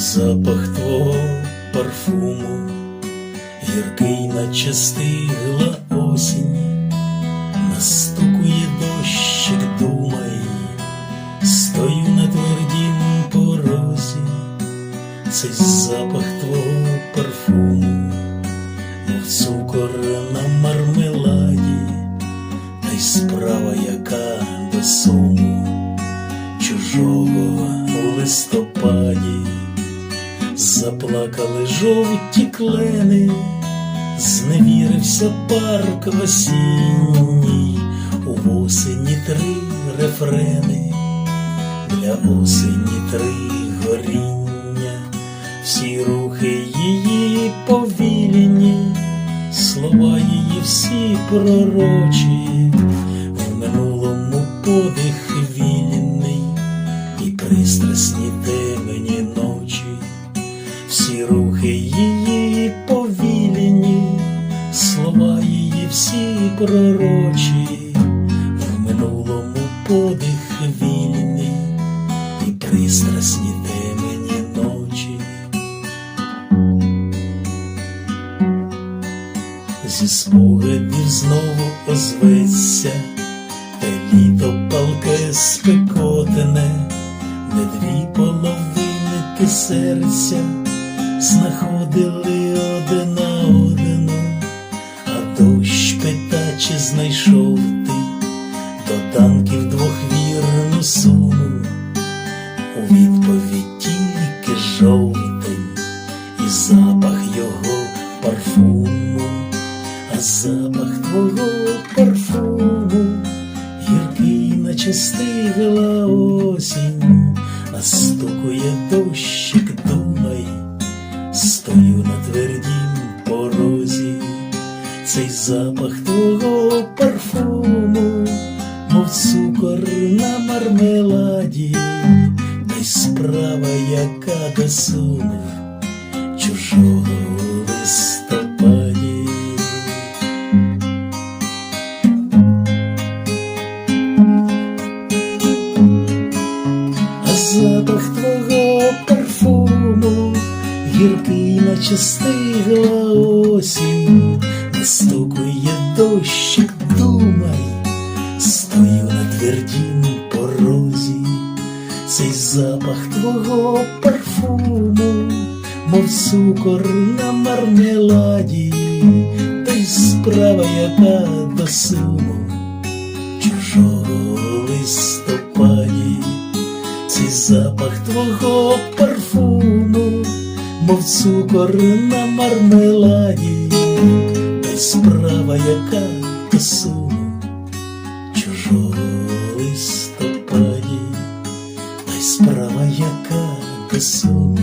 запах твого парфуму, гіркий, наче стигла осінь, настукує дощик, думай, стою на твердім порозі, цей запах твого парфуму, мов цукор на мармеладі, та й справа, яка до суму чужого листопаді, заплакали жовті клени, зневірився парк в осінній, у осені три рефрени, для осені три горіння, всі рухи її повільні, слова її всі пророчі, в минулому подих вільний і пристрасні ночі, рухи її повільні, слова її всі пророчі, в минулому подих вільний і пристрасні темні ночі. Зі спогадів знову озветься, те літо палке спекотне, де дві половинки серця знаходили одна одну, а дощ пита, чи знайшов ти. До танків двох вірну суму, у відповідь тільки жовтень і запах його парфуму, а запах твого парфуму. Гіркий, наче стигла осінь, настукує дощик, думай, стою на твердім порозі, цей запах твого парфуму, мов цукор на мармеладі, та справа, яка досуне чужого наче стигла осінь, настукує дощик, думай, стою на твердім порозі, цей запах твого парфуму, мов цукор на мармеладі, та й справа, яка до суму чужого листопаді, цей запах твого мов цукор на мармеладі, та й справа, яка суму чужого листопаді, та й справа, яка до суму